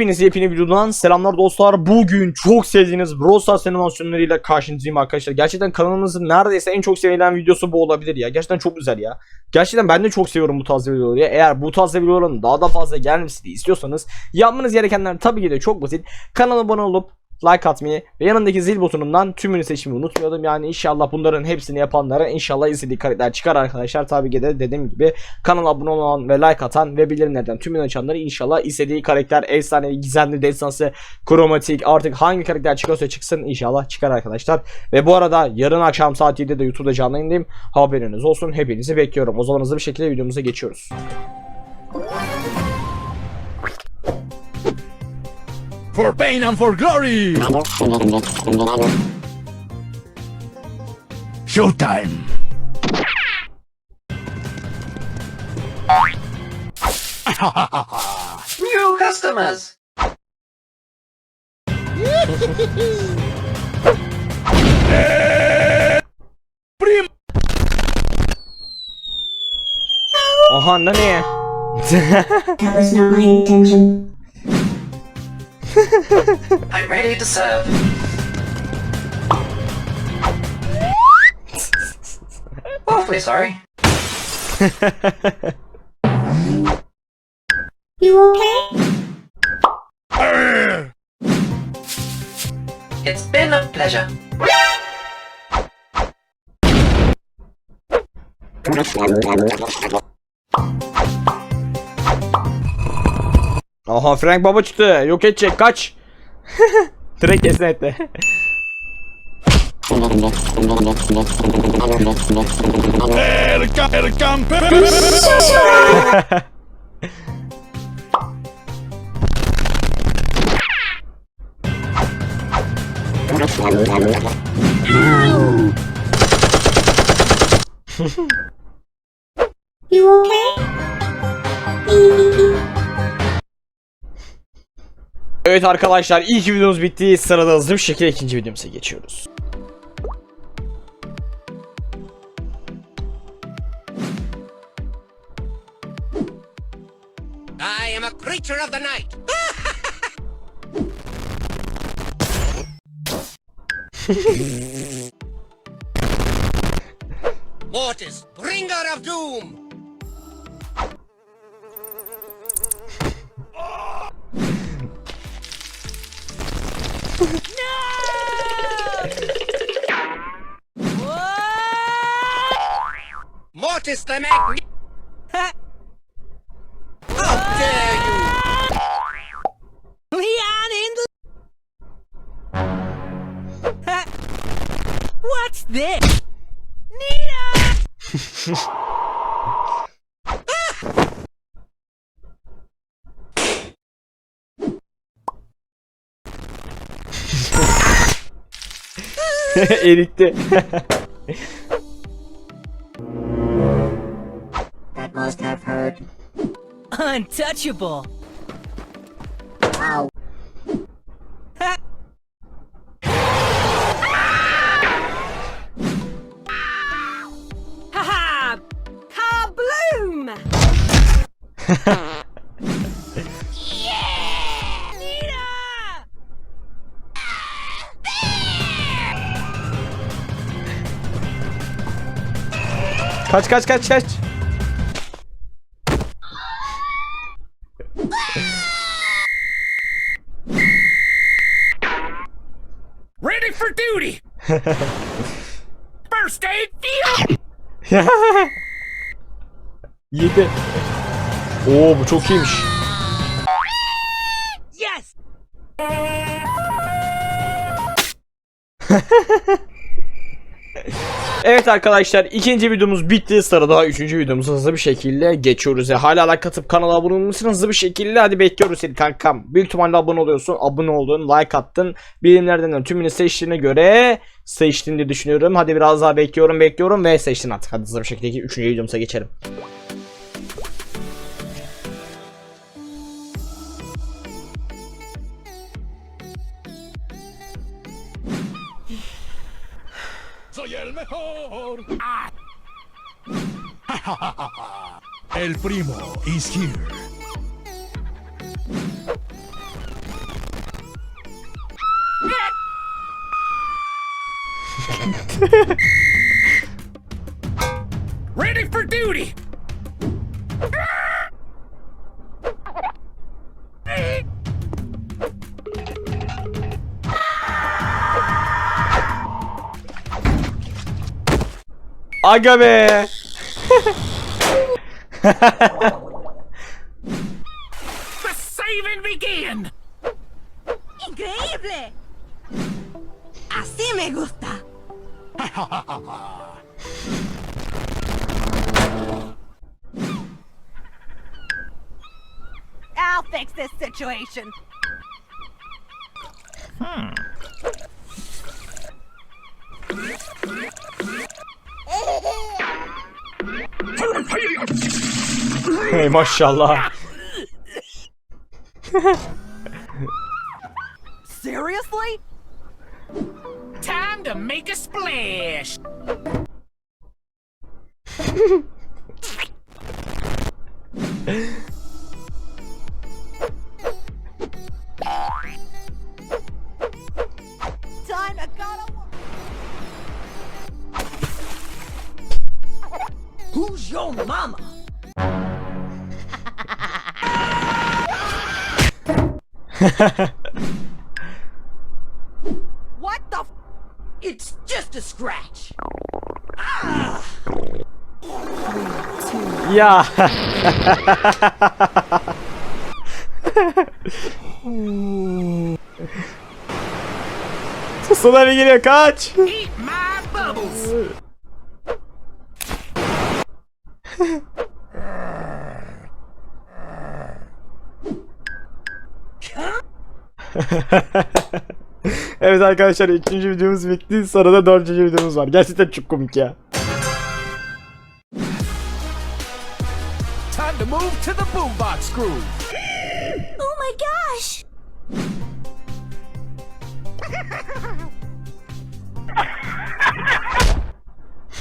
Hepiniz yepyeni videodan selamlar dostlar. Bugün çok sevdiğiniz Brawl Stars animasyonlarıyla karşınızdayım arkadaşlar. Gerçekten kanalımızın neredeyse en çok sevilen videosu bu olabilir ya. Gerçekten çok güzel ya. Gerçekten ben de çok seviyorum bu tarz videoları. Eğer bu tarz videoların daha da fazla gelmesini istiyorsanız yapmanız gerekenler tabii ki de çok basit. Kanala abone olup like atmayı ve yanındaki zil butonundan tümünü seçmeyi unutmayalım. Yani inşallah bunların hepsini yapanlara inşallah istediği karakter çıkar arkadaşlar. Tabii ki de dediğim gibi kanala abone olan ve like atan ve bildirimlerden tümünü açanları inşallah istediği karakter efsanevi, gizemli, destansı, kromatik artık hangi karakter çıkarsa çıksın inşallah çıkar arkadaşlar. Ve bu arada yarın akşam saat 7'de YouTube'da canlı yayındayım. Haberiniz olsun. Hepinizi bekliyorum. O zaman hızlı bir şekilde videomuza geçiyoruz. For pain and for glory! Showtime! New customers. Prim! Aha ne ne? That was not my intention. I'm ready to serve. Oh, Awfully sorry. You okay? Uh. It's been a pleasure. Aha Frank Baba çıktı. Yok edecek. Kaç. Direkt kesin etti. El, el campeón! Evet arkadaşlar ilk videomuz bitti. Sırada hızlı bir şekilde ikinci videomuza geçiyoruz. I am a creature of the night. Mortis, bringer of doom. Mort the mag- How dare you! We are in the... What's this? Nita! ah! Eritti. Untouchable. Ow. Ha ha! Kabloom! yeah! Nina! kaç kaç kaç kaç. First aid field! Yedi. Oo bu çok iyiymiş. Yes! Evet arkadaşlar ikinci videomuz bitti. Sırada üçüncü videomuza hızlı bir şekilde geçiyoruz. Ya, hala like atıp kanala abone olmuşsun hızlı bir şekilde hadi bekliyoruz seni kankam. Büyük ihtimalle abone oluyorsun. Abone oldun, like attın. Bilimlerden de tümünü seçtiğine göre seçtiğini düşünüyorum. Hadi biraz daha bekliyorum, bekliyorum ve seçtin artık. Hadi hızlı bir şekilde üçüncü videomuza geçelim. Soy el mejor. Ah. el primo is here. Ready for duty! Ah. Aga be. The saving begin. ¡Increíble! Así me gusta. I'll fix this situation. Hmm. Hey maşallah. Seriously? Time to make a splash. Time to gotta. Who's your mama? what the It's just a scratch! Ah! Three, two, yeah! Sona bir geliyor kaç! Eat evet arkadaşlar ikinci videomuz bitti. Sonra da dördüncü videomuz var. Gerçekten çok komik ya. Time to move to the boombox groove. Oh my gosh!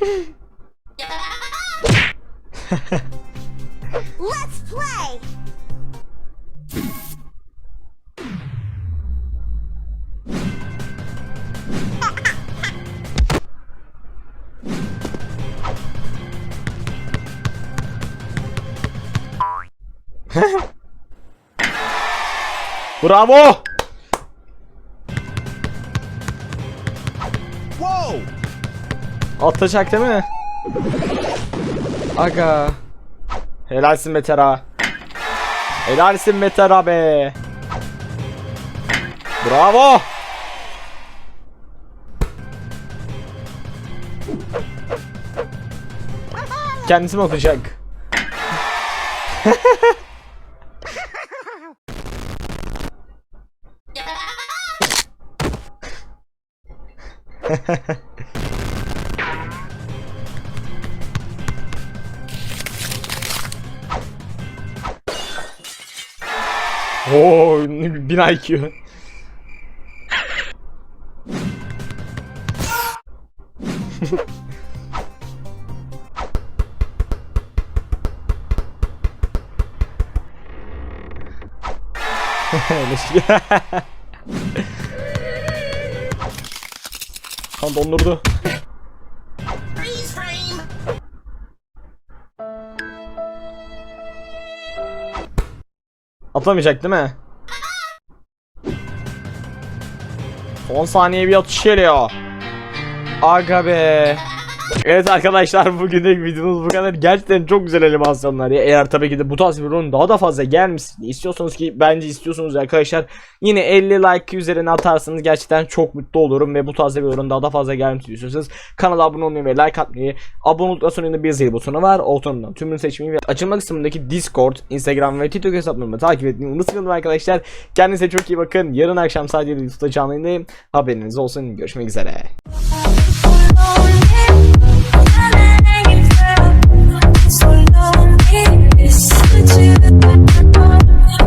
Let's Bravo. Whoa! Atlayacak değil mi? Aga. Helalsin Betera. Helalsin Betera be. Bravo. Kendisi mi atacak? Oo, 1000 IQ. Öyle şey. Kan dondurdu. Atamayacak değil mi? Son saniye bir atış geliyor. Aga be. Evet arkadaşlar bugünlük videomuz bu kadar. Gerçekten çok güzel animasyonlar ya. Eğer tabii ki de bu tarz bir oyun daha da fazla gelmesini istiyorsanız ki bence istiyorsunuz arkadaşlar. Yine 50 like üzerine atarsanız gerçekten çok mutlu olurum ve bu tarz bir oyun daha da fazla gelmesini istiyorsanız kanala abone olmayı ve like atmayı, abone olduktan yine bir zil butonu var. O butonundan tümünü seçmeyi ve açılma kısmındaki Discord, Instagram ve TikTok hesaplarımı takip etmeyi unutmayın arkadaşlar. Kendinize çok iyi bakın. Yarın akşam 7'de YouTube'da canlı yayındayım. Haberiniz olsun. Görüşmek üzere. Yeah.